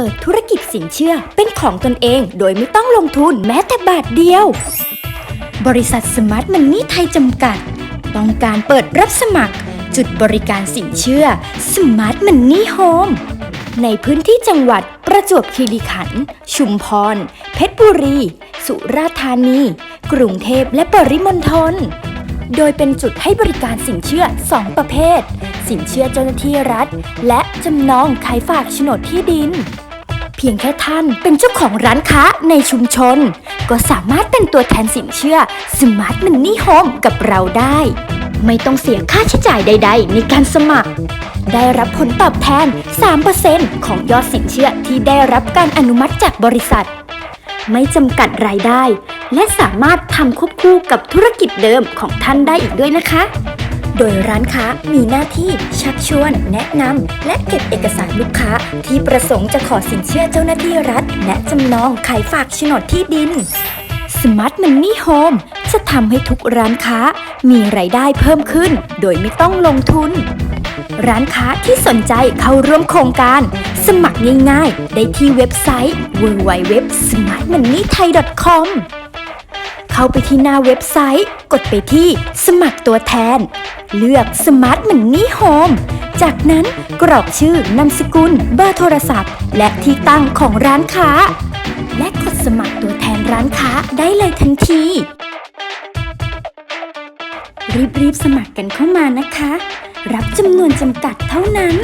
ปิดธุรกิจสินเชื่อ เป็นของตนเองโดยไม่ต้องลงทุนแม้แต่บาทเดียว บริษัทสมาร์ทมันนี่ไทยจำกัด ต้องการเปิดรับสมัคร จุดบริการสินเชื่อ Smart Money Home ในพื้นที่จังหวัดประจวบคีรีขันธ์ชุมพร เพชรบุรี สุราษฎร์ธานี กรุงเทพและปริมณฑลโดยเป็นจุดให้บริการสินเชื่อ 2 ประเภท สินเชื่อเจ้าหน้าที่รัฐ และจำนองขายฝากโฉนดที่ดิน พียงแค่ท่านเป็นเจ้าของร้านค้าในชุมชน ก็สามารถเป็นตัวแทนสินเชื่อ Smart Money Home กับเราได้ ไม่ต้องเสียค่าใช้จ่ายใด ๆ ในการสมัคร ได้รับผลตอบแทน 3%ของยอดสินเชื่อที่ได้รับการอนุมัติจากบริษัท ไม่จำกัดรายได้ และสามารถทำควบคู่กับธุรกิจเดิมของท่านได้อีกด้วยนะคะ โดยร้านค้ามีหน้าที่ชักชวน แนะนำและเก็บเอกสารลูกค้า ที่ประสงค์จะขอสินเชื่อเจ้าหน้าที่รัฐ และจำนองขายฝากโฉนดที่ดิน Smart Money Home จะทำให้ทุกร้านค้ามีไรายได้เพิ่มขึ้น โดยไม่ต้องลงทุน ร้านค้าที่สนใจเข้าร่วมโครงการ สมัครง่ายๆ ได้ที่เว็บไซต์ www.smartmoneythai.com เข้าไปที่หน้าเว็บไซต์ กดไปที่สมัครตัวแทน เลือก Smart Money Home จากนั้นกรอกชื่อนามสกุล เบอร์โทรศัพท์ และที่ตั้งของร้านค้า และกดสมัครตัวแทนร้านค้าได้เลยทันที รีบๆสมัครกันเข้ามานะคะ รับจำนวนจำกัดเท่านั้น